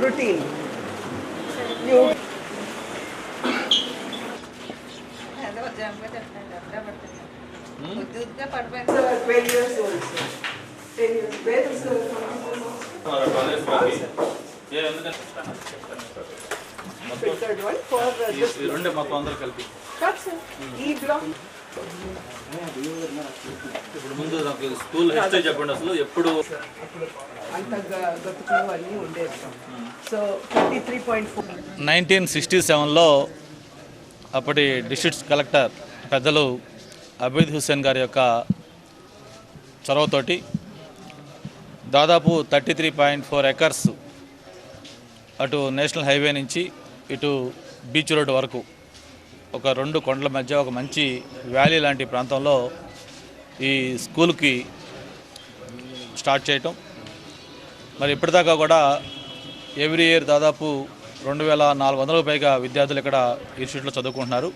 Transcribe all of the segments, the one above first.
routine. You Hmm? 12 years old, sir. 10 years. Where is the Third one for uh, this. ఈ రెండు మొత్తం అందరూ కలిపి. Sure, sir. E block. ఇప్పుడు ముందు నాకు స్కూల్ హిస్టరీ చెప్పండి అసలు ఎప్పుడు? అంత గతుకులు అన్నీ ఉండేది so fifty three point four nineteen sixty సెవెన్లో అప్పటి డిస్ట్రిక్ట్ కలెక్టర్ పెద్దలు అబీద్ హుస్సేన్ గారి యొక్క చొరవతోటి దాదాపు thirty three point four acres అటు నేషనల్ హైవే నుంచి ఇటు బీచ్ రోడ్ వరకు ఒక రెండు కొండల మధ్య ఒక మంచి వ్యాలీ లాంటి ప్రాంతంలో ఈ స్కూల్కి స్టార్ట్ చేయటం. మరి ఇప్పటిదాకా కూడా ఎవ్రీ ఇయర్ దాదాపు రెండు వేల నాలుగు వందలకు పైగా విద్యార్థులు ఇక్కడ ఇన్స్టిట్యూట్లో చదువుకుంటున్నారు.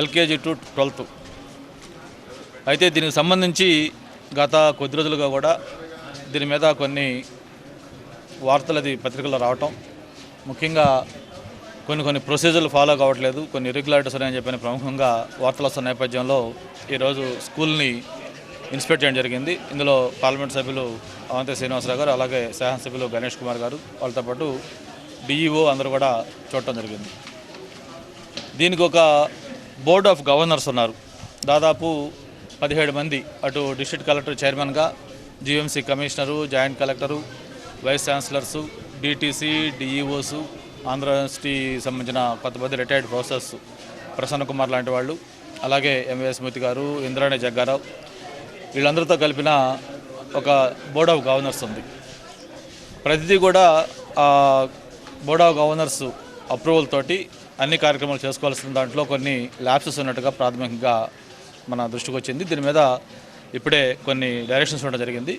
LKG to twelfth. అయితే దీనికి సంబంధించి గత కొద్ది రోజులుగా కూడా దీని మీద కొన్ని వార్తలు అది పత్రికల్లో రావటం. ముఖ్యంగా కొన్ని కొన్ని ప్రొసీజర్లు ఫాలో కావట్లేదు. కొన్ని ఇరెగ్యులారిటీస్ ఉన్నాయని చెప్పిన ప్రముఖంగా వార్తలు వస్తున్న నేపథ్యంలో ఈరోజు స్కూల్ని ఇన్స్పెక్ట్ చేయడం జరిగింది. ఇందులో పార్లమెంట్ సభ్యులు అవంతి శ్రీనివాసరావు గారు అలాగే శాసనసభ్యులు గణేష్ కుమార్ గారు వాళ్ళతో పాటు డిఈఓ అందరూ కూడా చూడటం జరిగింది. దీనికి ఒక బోర్డ్ ఆఫ్ గవర్నర్స్ ఉన్నారు. దాదాపు పదిహేడు మంది అటు డిస్ట్రిక్ట్ కలెక్టర్ చైర్మన్గా GMC commissioner joint collector vice chancellors DTC DEOs Andhra university సంబంధించిన కొంతమంది రిటైర్డ్ ప్రొఫెసర్స్ ప్రసన్న కుమార్ లాంటి వాళ్ళు అలాగే ఎంవిఎస్ మూర్తి గారు ఇంద్రాణి జగ్గారావు వీళ్ళందరితో కలిపిన ఒక బోర్డ్ ఆఫ్ గవర్నర్స్ ఉంది. ప్రతిదీ కూడా బోర్డ్ ఆఫ్ గవర్నర్స్ అప్రూవల్ తోటి అన్ని కార్యక్రమాలు చేసుకోవాల్సిన దాంట్లో కొన్ని ల్యాబ్సెస్ ఉన్నట్టుగా ప్రాథమికంగా మన దృష్టికి వచ్చింది. దీని మీద ఇప్పుడే కొన్ని డైరెక్షన్స్ ఉండడం జరిగింది.